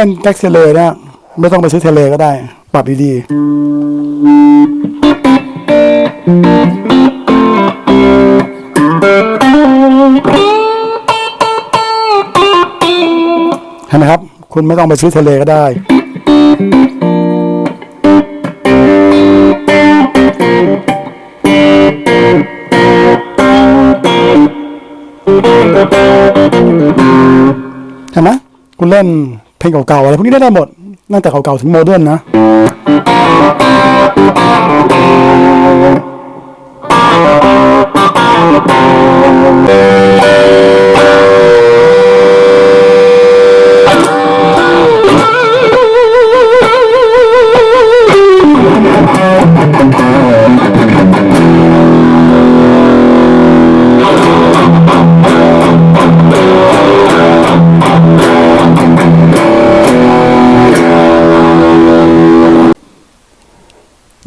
ล่นแก๊กเทเลนะไม่ต้องไปซื้อเทเลก็ได้ ปรับดีๆเห็นไหมครับ คุณไม่ต้องไปซื้อเทเลก็ได้เห็นไหมคุณเล่น เพลงเก่าๆอะไรพวกนี้ได้หมดตั้งแต่เก่าๆถึงโมเดิร์นนะ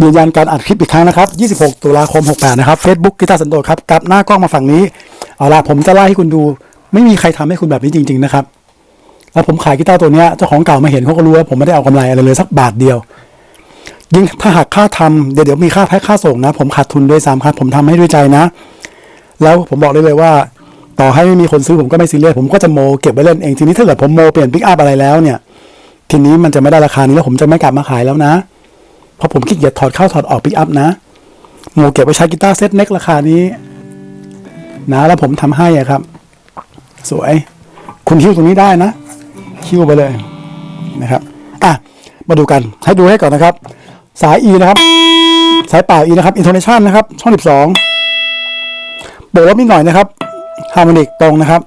ยืนยันการอัดคลิปอีกครั้งนะครับ 26 ตุลาคม 68 นะครับ Facebook กีตาร์สันโดษครับกลับหน้ากล้องมาฝั่งนี้ เอาล่ะผมจะไล่ให้คุณดู ไม่มีใครทำให้คุณแบบนี้จริง ๆ นะครับ แล้วผมขายกีตาร์ตัวนี้เจ้าของเก่ามาเห็นเขาก็รู้ว่าผมไม่ได้เอากำไรอะไรเลยสักบาทเดียว ยิ่งถ้าหากค่าทำเดี๋ยวเดี๋ยวมีค่าแพ็คค่าส่งนะ ผมขาดทุนด้วยซ้ำครับ ผมทำให้ด้วยใจนะ แล้วผมบอกเลยเลยว่า ต่อให้ไม่มีคนซื้อผมก็ไม่ซีเรียสผมก็จะโมเก็บไว้เล่นเองทีนี้ถ้าเกิดผมโมเปลี่ยนปิกอัพอะไรแล้วเนี่ยทีนี้มันจะไม่ได้ราคานี้แล้วผมจะไม่กลับมาขายแล้วนะ เพราะผมขี้เกียจถอดเข้าถอดออกปิกอัพนะโมเก็บไว้ใช้กีตาร์เซตเน็กราคานี้นะแล้วผมทำให้อะครับ สวย คุณคิ้วตรงนี้ได้นะ คิ้วไปเลยนะครับอะมาดูกันให้ดูให้ก่อนนะครับ สาย E นะครับ สายเปล่า E นะครับอินโทเนชันนะครับ ช่อง 12โบกลบนิดหน่อยนะครับฮาร์โมนิกตรงนะครับ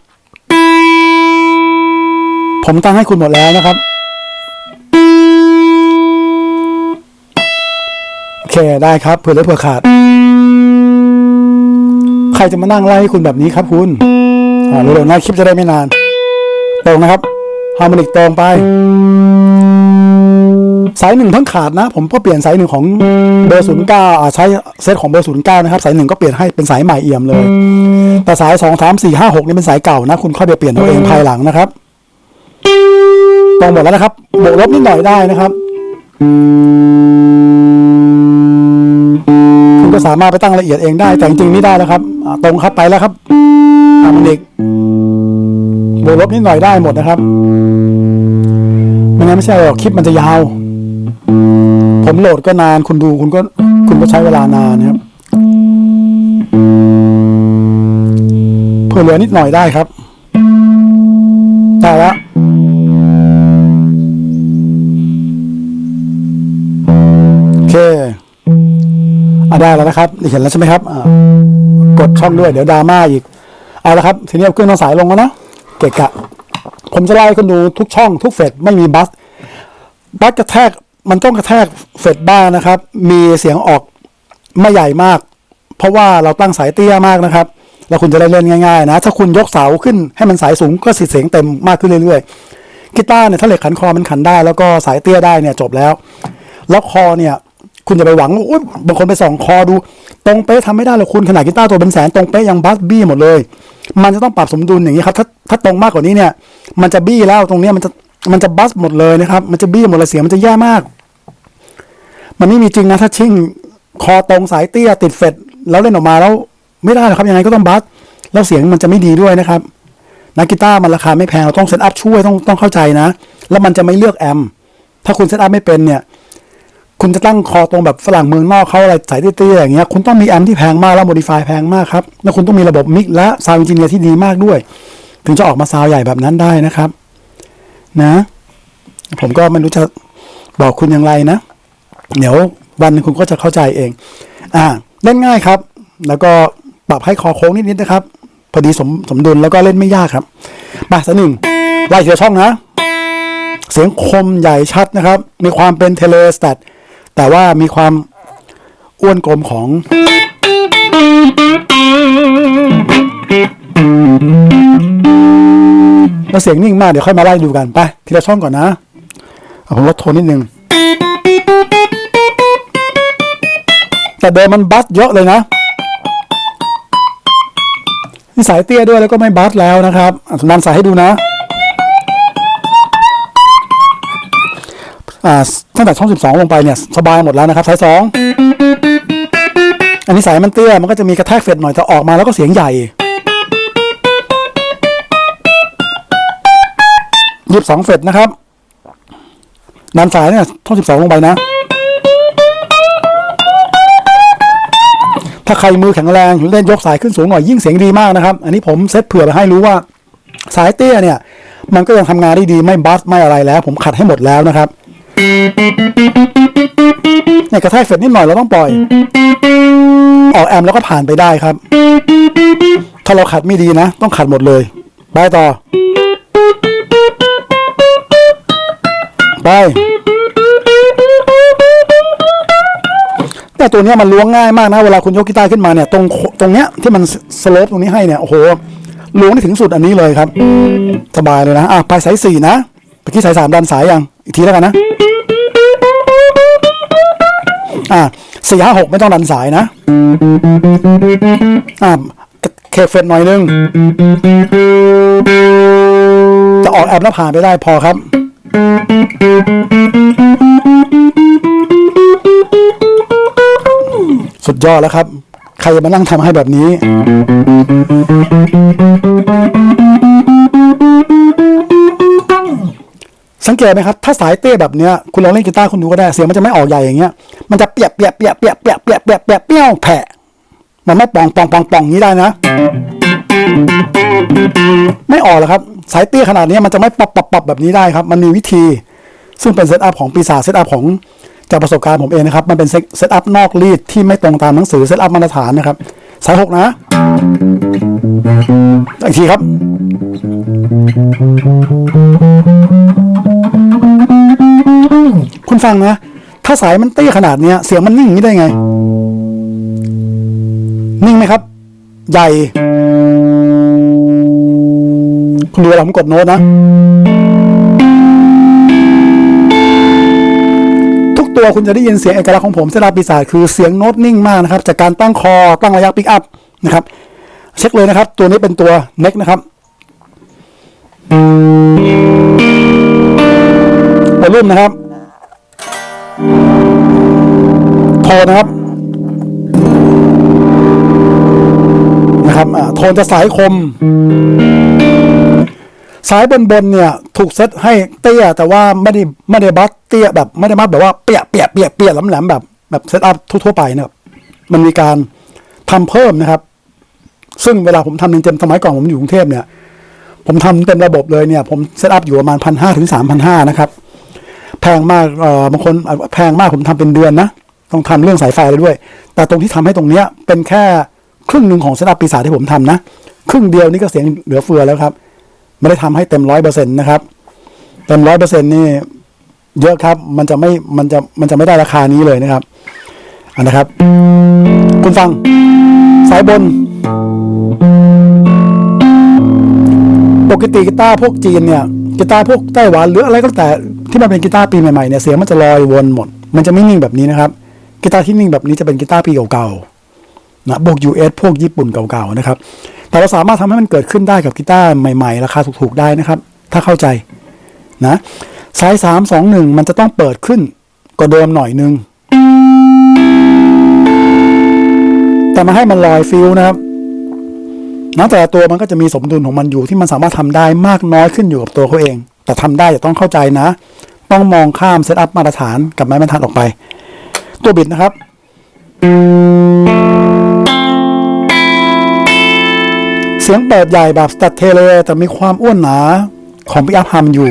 ผมตั้งให้คุณหมดแล้วนะครับ โอเคได้ครับเผื่อเลือเผื่อขาด ใครจะมานั่งไล่ให้คุณแบบนี้ครับคุณอ่าเร็วๆนะคลิปจะได้ไม่นาน ตรงนะครับฮาร์โมนิกตรงไป สายหนึ่งเพิ่งขาดนะ ผมก็เปลี่ยนสายหนึ่งของเบอร์ศูนย์เก้าใช้เซตของเบอร์ศูนย์เก้านะครับ สายหนึ่งก็เปลี่ยนให้เป็นสายใหม่เอี่ยมเลย แต่สายสองสามสี่ห้าหกนี่เป็นสายเก่านะ คุณค่อยไปเปลี่ยนเอาเองภายหลังนะครับ ตรงหมดแล้วนะครับบวกลบนิดหน่อยได้นะครับ คุณก็สามารถไปตั้งละเอียดเองได้ แต่จริงๆไม่ได้แล้วครับตรงครับไปแล้วครับฮาร์โมนิกบวกลบนิดหน่อยได้หมดนะครับไม่งั้นไม่ใช่หรอกคลิปมันจะยาว ผมโหลดก็นานคุณดูคุณก็คุณก็ใช้เวลานานนะครับเพื่อเหลือนิดหน่อยได้ครับ ได้แล้ว อะได้แล้วนะครับเห็นแล้วใช่ไหมครับอ่ากดช่องด้วยเดี๋ยวดราม่าอีก เอาละครับทีนี้เอาเครื่องต้องสายลงแล้วนะเกะกะ ผมจะไล่ให้คุณดูทุกช่องทุกเฟสไม่มีบัสบัสกระแทกมันต้องกระแทกเฟสบ้างนะครับ มีเสียงออกไม่ใหญ่มาก เพราะว่าเราตั้งสายเตี้ยมากนะครับ แล้วคุณจะได้เล่นง่ายๆนะ ถ้าคุณยกเสาขึ้นให้มันสายสูงก็สิเสียงเต็มมากขึ้นเรื่อยๆกีตาร์เนี่ยถ้าเหล็กขันคอมันขันได้ แล้วก็สายเตี้ยได้เนี่ยจบแล้ว แล้วคอเนี่ย คุณจะไปหวังว่าอุ๊ยบางคนไปส่องคอดู ตรงเป๊ะทำไม่ได้หรอกคุณขนาดกีตาร์ตัวเป็นแสนตรงเป๊ะยังบัสบี้หมดเลย มันจะต้องปรับสมดุลอย่างนี้ครับถ้าถ้าตรงมากกว่านี้เนี่ย มันจะบี้แล้วตรงเนี้ยมันจะมันจะบัสหมดเลยนะครับ มันจะบี้หมดเลยเสียงมันจะแย่มาก มันไม่มีจริงนะถ้าชิ่งคอตรงสายเตี้ยติดเฟดแล้วเล่นออกมาแล้วไม่ได้หรอกครับยังไงก็ต้องบัสแล้วเสียงมันจะไม่ดีด้วยนะครับนักกีตาร์มันราคาไม่แพงเราต้องเซตอัพช่วยต้องต้องเข้าใจนะ แล้วมันจะไม่เลือกแอมถ้าคุณเซตอัพไม่เป็นเนี่ย คุณจะตั้งคอตรงแบบฝรั่งเมืองนอกเขาอะไรสายเตี้ยๆอย่างเงี้ยคุณต้องมีแอมป์ที่แพงมากแล้วโมดิฟายแพงมากครับแล้วคุณต้องมีระบบมิกซ์และซาวด์อินจิเนียร์ที่ดีมากด้วย ถึงจะออกมาซาวด์ใหญ่แบบนั้นได้นะครับ นะ ผมก็ไม่รู้จะบอกคุณอย่างไรนะ เดี๋ยววันนึงคุณก็จะเข้าใจเอง อ่าเล่นง่ายครับ แล้วก็ปรับให้คอโค้งนิดๆนะครับ พอดีสมสมดุลแล้วก็เล่นไม่ยากครับมาสักหนึ่งไล่ทีละช่องนะ เสียงคมใหญ่ชัดนะครับ มีความเป็นเทเลสแตท แต่ว่ามีความอ้วนกลมของแล้วเสียงนิ่งมาก เดี๋ยวค่อยมาไล่ดูกันไปทีละช่องก่อนนะผมลดโทนนิดนึง แต่เดิมมันบัสเยอะเลยนะนี่สายเตี้ยด้วยแล้วก็ไม่บัสแล้วนะครับอะผมดันสายให้ดูนะ ตั้งแต่ช่อง 12 ลงไปเนี่ยสบายหมดแล้วนะครับสาย2อันนี้สายมันเตี้ยมันก็จะมีกระแทกเฟดหน่อยแต่ออกมาแล้วก็เสียงใหญ่ยีิบสองเฟดนะครับดันสายเนี่ยช่อง 12 ลงไปนะ ถ้าใครมือแข็งแรงเล่นยกสายขึ้นสูงหน่อยยิ่งเสียงดีมากนะครับ อันนี้ผมเซตเผื่อไปให้รู้ว่าสายเตี้ยเนี่ย มันก็ยังทำงานได้ดีไม่บัสไม่อะไรแล้ว ผมขัดให้หมดแล้วนะครับ เนี่ยกระแทกเฟดนิดหน่อยเราต้องปล่อย ออกแอมแล้วก็ผ่านไปได้ครับ ถ้าเราขัดไม่ดีนะ ต้องขัดหมดเลยไปต่อ ไปแต่ตัวเนี้ยมันล้วงง่ายมากนะ เวลาคุณยกกีตาร์ขึ้นมาเนี่ย ตรงตรงเนี้ยที่มันสโลปตรงนี้ให้เนี่ย โอ้โหล้วงได้ถึงสุดอันนี้เลยครับ สบายเลยนะ อะ ไปสายสี่นะเมื่อกี้สายสามดันสายยัง อีกทีแล้วกันนะ อะสี่ห้าหกไม่ต้องดันสายนะ อะเคเฟตหน่อยนึง จะออกแอปแล้วผ่านไปได้พอครับ สุดยอดแล้วครับ ใครจะมานั่งทำให้แบบนี้ สังเกตไหมครับถ้าสายเต้แบบเนี้ยคุณลองเล่นกีตาร์คุณดูก็ได้เสียงมันจะไม่ออกใหญ่อย่างเงี้ยมันจะเปียกเปียกเปียกเปียกเปียกเปียกเปียกเปียกเปี้ยวแผ่มันไม่ปองปองปองปองอย่างนี้ได้นะ ไม่ออกหรอกครับ สายเตี้ยขนาดนี้มันจะไม่ปรับปรับปรับแบบนี้ได้ครับ มันมีวิธี ซึ่งเป็นเซตอัพของปีศาจเซตอัพของจากประสบการณ์ผมเองนะครับ มันเป็นเซตอัพนอกรีดที่ไม่ตรงตามหนังสือเซตอัพมาตรฐานนะครับ สายหกนะ อีกทีครับ คุณฟังนะ ถ้าสายมันเตี้ยขนาดเนี้ย เสียงมันนิ่งอย่างนี้ได้ไง นิ่งไหมครับ ใหญ่ คุณดูเวลาผมกดโน้ตนะ ทุกตัวคุณจะได้ยินเสียงเอกลักษณ์ของผมเซราปีศาจคือเสียงโน้ตนิ่งมากนะครับ จากการตั้งคอตั้งระยะปิกอัพนะครับ เช็คเลยนะครับ ตัวนี้เป็นตัวเน็กนะครับ วอลลุ่มนะครับ โทนนะครับ นะครับโทนจะสายคม สายบนบนเนี่ย ถูกเซตให้เตี้ย แต่ว่าไม่ได้ไม่ได้บัสเตี้ยแบบไม่ได้บัสแบบว่าเปียกเปียกเปียกเปียกแหลมๆแบบแบบเซตอัพทั่วๆไปนะครับ มันมีการทำเพิ่มนะครับ ซึ่งเวลาผมทำเต็มสมัยก่อนผมอยู่กรุงเทพเนี่ยผมทำเต็มระบบเลยเนี่ย ผมเซตอัพอยู่ประมาณพันห้าถึงสามพันห้านะครับ พงมากเอ่อบางคนแพงมากผมทำเป็นเดือนนะต้องทำเรื่องสายไฟเลยด้วย แต่ตรงที่ทำให้ตรงเนี้ยเป็นแค่ครึ่งหนึ่งของเซตอัพปีศาจที่ผมทำนะครึ่งเดียวนี่ก็เสียงเหลือเฟือแล้วครับ ไม่ได้ทำให้เต็มร้อยเปอร์เซ็นต์นะครับเต็มร้อยเปอร์เซ็นต์นี่เยอะครับ มันจะไม่ มันจะ มันจะไม่ได้ราคานี้เลยนะครับอันนะครับ คุณฟัง สายบน ปกติกีตาร์พวกจีนเนี่ยกีตาร์พวกไต้หวันหรืออะไรก็แต่ ที่มันเป็นกีตาร์ปีใหม่ๆเนี่ยเสียงมันจะลอยวนหมด มันจะไม่นิ่งแบบนี้นะครับกีตาร์ที่นิ่งแบบนี้จะเป็นกีตาร์ปีเก่าๆนะพวก US พวกญี่ปุ่นเก่าๆนะครับแต่เราสามารถทำให้มันเกิดขึ้นได้กับกีตาร์ใหม่ ๆ ราคาถูกๆได้นะครับ ถ้าเข้าใจนะสายสามสองหนึ่งมันจะต้องเปิดขึ้นกว่าเดิมหน่อยนึง แต่มาให้มันลอยฟิลนะครับนะแต่ละตัวมันก็จะมีสมดุลของมันอยู่ที่มันสามารถทำได้มากน้อยขึ้นอยู่กับตัวเขาเอง แต่ทำได้จะต้องเข้าใจนะ ต้องมองข้ามเซตอัพมาตรฐานกับไม้บรรทัดออกไป ตัวบิดนะครับ เสียงเปิดใหญ่แบบสตัดเทเลแต่มีความอ้วนหนาของพิอัพฮัมอยู่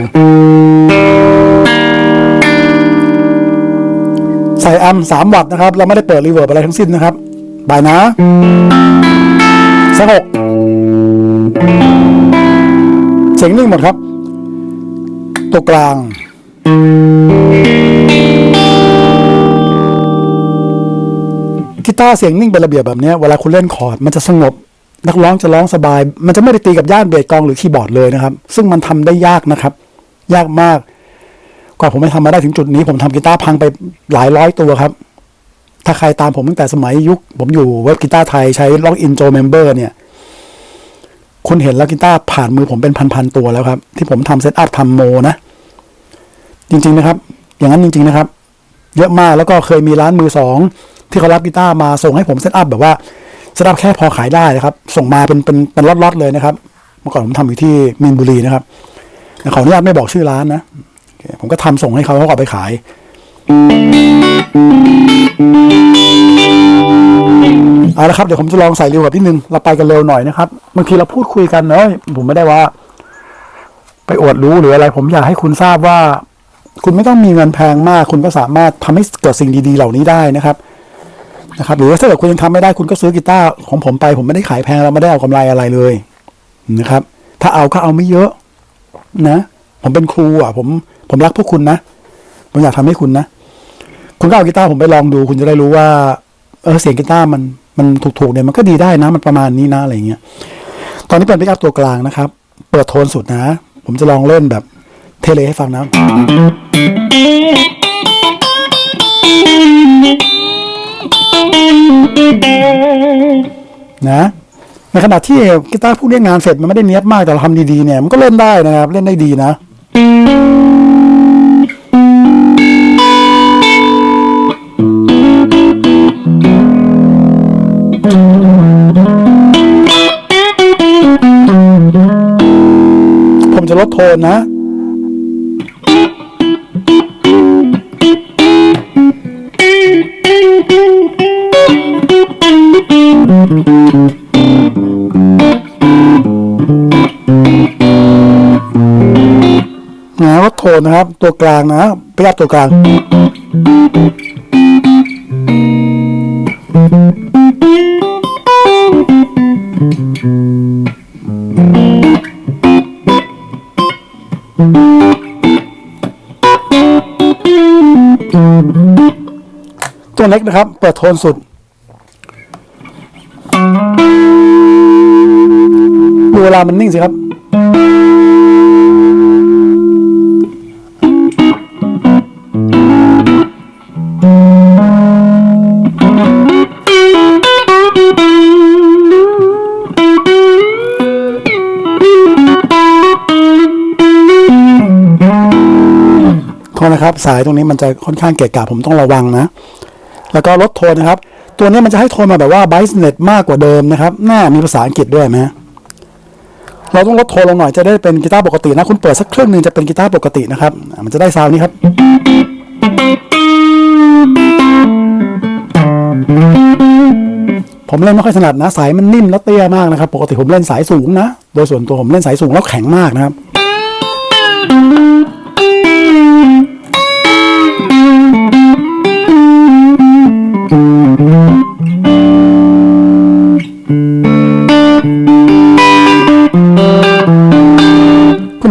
ใส่แอมสามวัตต์นะครับ เราไม่ได้เปิดรีเวิร์บอะไรทั้งสิ้นนะครับบายนะสักหกเสียงนิ่งหมดครับ ตัวกลาง กีตาร์เสียงนิ่งเป็นระเบียบแบบนี้เวลาคุณเล่นคอร์ดมันจะสงบ นักร้องจะร้องสบาย มันจะไม่ได้ตีกับย่านเบสกองหรือคีย์บอร์ดเลยนะครับ ซึ่งมันทำได้ยากนะครับ ยากมากกว่าผมจะทำมาได้ถึงจุดนี้ ผมทำกีตาร์พังไปหลายร้อยตัวครับ ถ้าใครตามผมตั้งแต่สมัยยุค ผมอยู่เว็บกีตาร์ไทยใช้ล็อกอินโจเมมเบอร์เนี่ยคุณเห็นแล้วกีตาร์ผ่านมือผมเป็นพันๆตัวแล้วครับ ที่ผมทำเซตอัพทำโมนะ จริงๆนะครับ อย่างนั้นจริง ๆนะครับ เยอะมากแล้วก็เคยมีร้านมือสองที่เขารับกีตาร์มาส่งให้ผมเซตอัพแบบว่าเซตอัพแค่พอขายได้นะครับ ส่งมาเป็นเป็นเป็นล็อตๆเลยนะครับเมื่อก่อนผมทำอยู่ที่มีนบุรีนะครับขออนุญาตไม่บอกชื่อร้านนะผมก็ทำส่งให้เขาเขาก็เอาไปขาย เอาละครับเดี๋ยวผมจะลองใส่เร็วแบบนิดนึง เราไปกันเร็วหน่อยนะครับบางทีเราพูดคุยกันเนอะผมไม่ได้ว่า ไปอวดรู้หรืออะไร ผมอยากให้คุณทราบว่า คุณไม่ต้องมีเงินแพงมาก คุณก็สามารถทำให้เกิดสิ่งดีๆเหล่านี้ได้นะครับนะครับหรือว่าถ้าเกิดคุณยังทำไม่ได้คุณก็ซื้อกีตาร์ของผมไปผมไม่ได้ขายแพงเราไม่ได้เอากำไรอะไรเลยนะครับ ถ้าเอาก็เอาไม่เยอะนะ ผมเป็นครูอะ ผมผมรักพวกคุณนะผมอยากทำให้คุณนะคุณก็เอากีตาร์ผมไปลองดู คุณจะได้รู้ว่า เออเสียงกีตาร์มันมันถูกๆเนี่ยมันก็ดีได้นะ มันประมาณนี้นะอะไรเงี้ย ตอนนี้เป็นพิกัพตัวกลางนะครับ เปิดโทนสุดนะ ผมจะลองเล่นแบบ เทเลให้ฟังนะนะในขณะที่กีตาร์พวกนี้งานเสร็จมันไม่ได้เนี้ยบมากแต่เราทำดีๆเนี่ยมันก็เล่นได้นะครับ เล่นได้ดีนะ ผมจะลดโทนนะ นะลดโทนะครับ ตัวกลางนะพยับตัวกลาง ตัวเล็กนะครับ เปิดโทนสุดดูเวลามันนิ่งสิครับ นะครับ สายตรงนี้มันจะค่อนข้างเกะกะผมต้องระวังนะ แล้วก็ลดโทนนะครับ ตัวนี้มันจะให้โทนมาแบบว่าไบส์เน็ตมากกว่าเดิมนะครับหน้ามีภาษาอังกฤษด้วยไหมเราต้องลดโทนลงหน่อยจะได้เป็นกีตาร์ปกตินะคุณเปิดสักเครื่องหนึ่งจะเป็นกีตาร์ปกตินะครับ มันจะได้ซาวน์นี้ครับ ผมเล่นไม่ค่อยถนัดนะ สายมันนิ่มแล้วเตี้ยมากนะครับ ปกติผมเล่นสายสูงนะ โดยส่วนตัวผมเล่นสายสูงแล้วแข็งมากนะครับ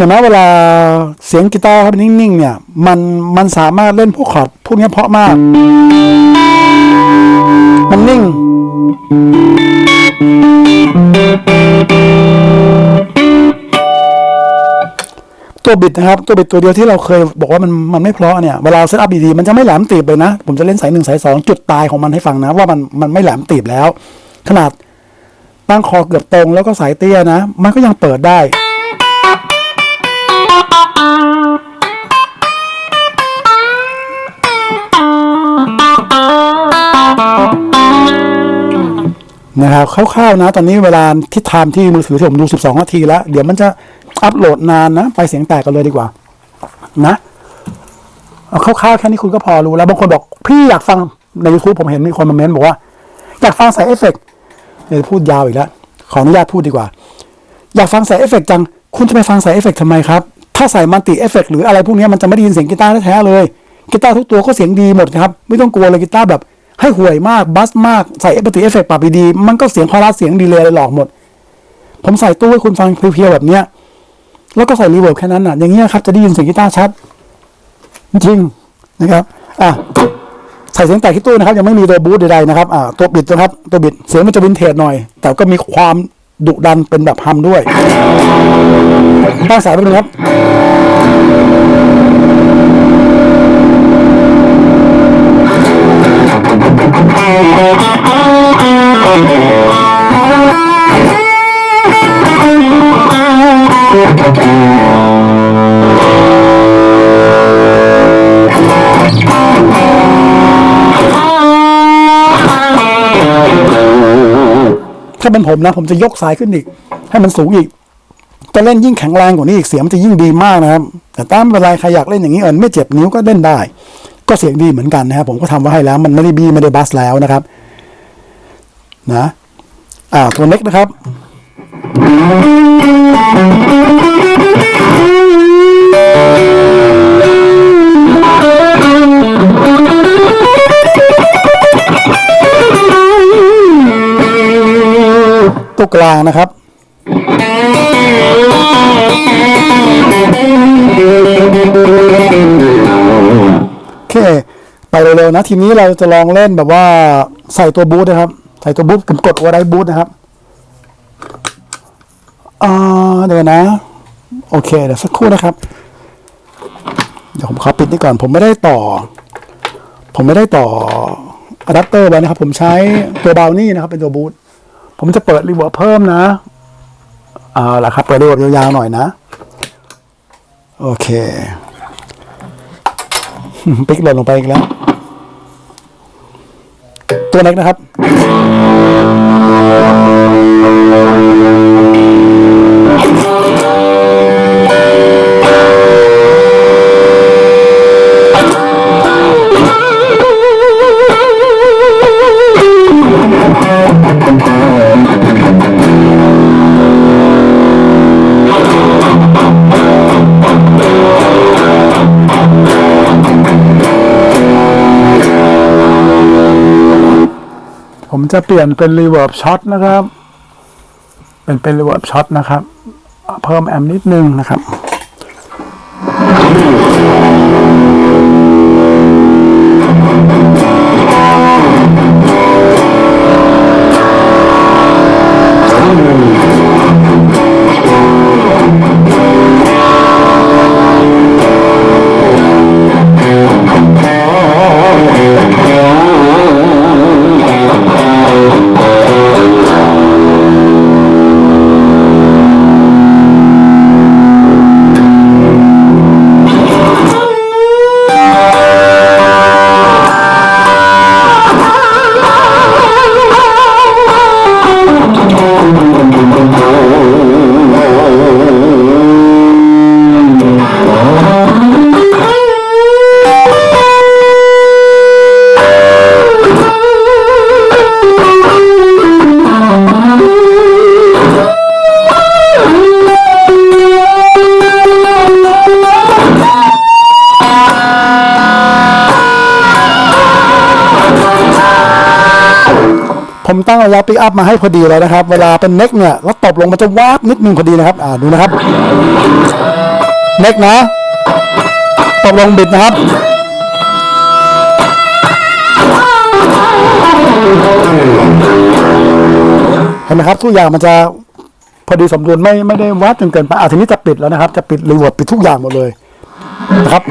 ห็นไหมเวลาเสียงกีตาร์ครับนิ่งๆเนี่ยมันมันสามารถเล่นพวกคอร์ดพวกนี้เพาะมาก มันนิ่ง ตัวบิดนะครับ ตัวบิดตัวเดียวที่เราเคยบอกว่ามันมันไม่เพาะเนี่ยเวลาเซตอัพดีๆมันจะไม่แหลมตีบเลยนะ ผมจะเล่นสายหนึ่งสายสองจุดตายของมันให้ฟังนะ ว่ามันมันไม่แหลมตีบแล้ว ขนาดตั้งคอเกือบตรงแล้วก็สายเตี้ยนะ มันก็ยังเปิดได้ นะครับคร่าวๆนะ ตอนนี้เวลาที่ไทม์ที่มือถือที่ผมดู 12 นาทีแล้ว เดี๋ยวมันจะอัปโหลดนานนะ ไปเสียงแตกกันเลยดีกว่า นะเอาคร่าวๆแค่นี้คุณก็พอรู้แล้วบางคนบอก พี่อยากฟังใน YouTube ผมเห็นมีคนมาเม้นบอกว่า อยากฟังใส่เอฟเฟกต์เดี๋ยวพูดยาวอีกแล้ว ขออนุญาตพูดดีกว่า อยากฟังใส่เอฟเฟกต์จัง คุณจะไปฟังใส่เอฟเฟกต์ทำไมครับ ถ้าใส่มัลติเอฟเฟกต์หรืออะไรพวกนี้มันจะไม่ได้ยินเสียงกีตาร์แท้ๆเลยกีตาร์ทุกตัวก็เสียงดีหมดครับ ไม่ต้องกลัวเลยกีตาร์แบบ ให้ห่วยมากบัสมากใส่มัลติเอฟเฟกต์ปรับดีมันก็เสียงคอรัสเสียงดีเลยหลอกหมด ผมใส่ตู้ให้คุณฟังเพียวๆแบบเนี้ย แล้วก็ใส่รีเวิร์บแค่นั้นอะ อย่างเงี้ยครับจะได้ยินเสียงกีตาร์ชัด จริงนะครับ อะใส่เสียงแตกที่ตู้นะครับ ยังไม่มีตัวบูทใดๆนะครับ อ่าตัวบิดนะครับ ตัวบิดเสียงมันจะวินเทจหน่อย แต่ก็มีความดุดันเป็นแบบฮัมด้วยตั้งสายไปเลยครับ ถ้าเป็นผมนะ ผมจะยกสายขึ้นอีก ให้มันสูงอีกจะเล่นยิ่งแข็งแรงกว่านี้อีกเสียงมันจะยิ่งดีมากนะครับ แต่ตามเป็นไใครอยากเล่นอย่างนี้เออไม่เจ็บนิ้วก็เล่นได้ ก็เสียงดีเหมือนกันนะครับผมก็ทำไว้ให้แล้ว มันไม่ได้บีไม่ได้บัสแล้วนะครับ นะอ่าตัวเล็กนะครับตัวกลางนะครับอ เค ไปเร็วๆนะ ทีนี้เราจะลองเล่นแบบว่าใส่ตัวบูทนะครับ ใส่ตัวบูทผมกดว่าได้บูทนะครับเดี๋ยวนะ โอเค เดี๋ยวสักครู่นะครับ เดี๋ยวผมขอปิดนี่ก่อน ผมไม่ได้ต่อ ผมไม่ได้ต่ออะแดปเตอร์ไว้นะครับ ผมใช้ตัวเบลนี่นะครับ เป็นตัวบูทผมจะเปิดรีเวิร์บเพิ่มนะเอาละครับ เปิดรีเวิร์บยาวๆหน่อยนะ โอเค ปิ๊กหล่นลงไปอีกแล้ว ตัวเล็กนะครับ ผมจะเปลี่ยนเป็นรีเวิร์บช็อตนะครับ เป็นเป็นรีเวิร์บช็อตนะครับ เพิ่มแอมป์นิดนึงนะครับ ตั้งระยะปิกอัพมาให้พอดีเลยนะครับ เวลาเป็นเน็กเนี่ยแล้วตบลงมันจะวาบนิดนึงพอดีนะครับ อ่าดูนะครับ เน็กนะตบลงบิดนะครับ เห็นไหมครับทุกอย่างมันจะพอดีสมดุลไม่ไม่ได้วัดจนเกินไปอะทีนี้จะปิดแล้วนะครับ จะปิดรีเวิร์ดปิดทุกอย่างหมดเลยนะครับ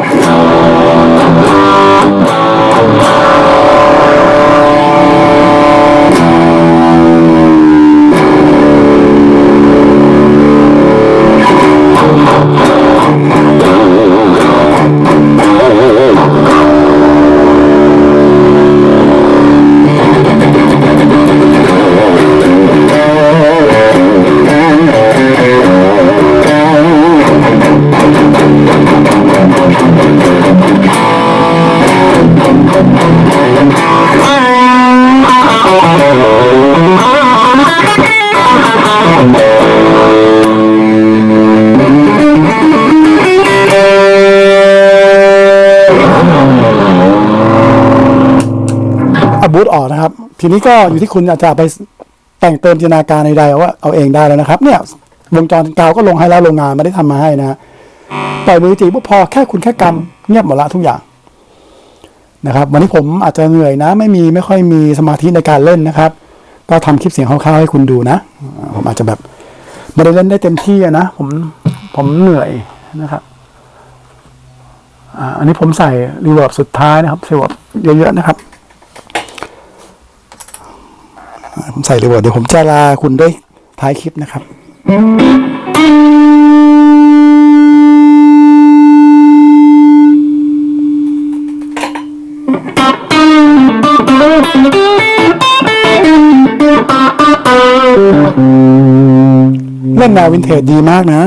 Oh, my God. ทีนี้ก็อยู่ที่คุณอาจจะไปแต่งเติมจินตนาการในใดๆว่าเอาเองได้แล้วนะครับ เนี่ยวงจรกาวก็ลงให้แล้วโรงงานไม่ได้ทำมาให้นะปล่อยมือจีบพอแค่คุณแค่กำเงียบหมดละทุกอย่างนะครับ วันนี้ผมอาจจะเหนื่อยนะ ไม่มีไม่ค่อยมีสมาธิในการเล่นนะครับ ก็ทำคลิปเสียงคร่าวๆให้คุณดูนะ ผมอาจจะแบบไม่ได้เล่นได้เต็มที่นะผมผมเหนื่อยนะครับอ่าอันนี้ผมใส่รีเวิร์บสุดท้ายนะครับรีเวิร์บเยอะๆนะครับ ผมใส่รีเวิร์บเดี๋ยวผมจะลาคุณด้วยท้ายคลิปนะครับ Thank you. แนววินเทจดีมากนะ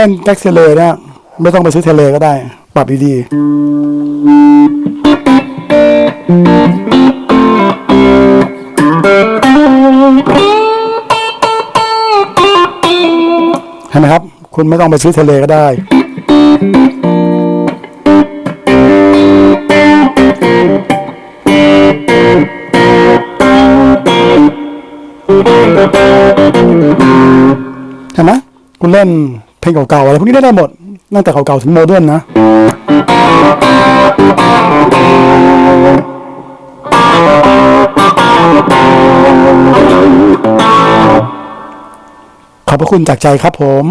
ล่นแท็กเทเลเนี่ยไม่ต้องไปซื้อเทเลก็ได้ ปรับดีๆเห็นไหมครับ คุณไม่ต้องไปซื้อเทเลก็ได้ใช่ไหมคุณเล่น เพลงเก่าๆอะไรพวกนี้ได้ได้หมดตั้งแต่เก่าๆถึงโมเดิร์นนะ ขอบพระคุณจากใจครับผม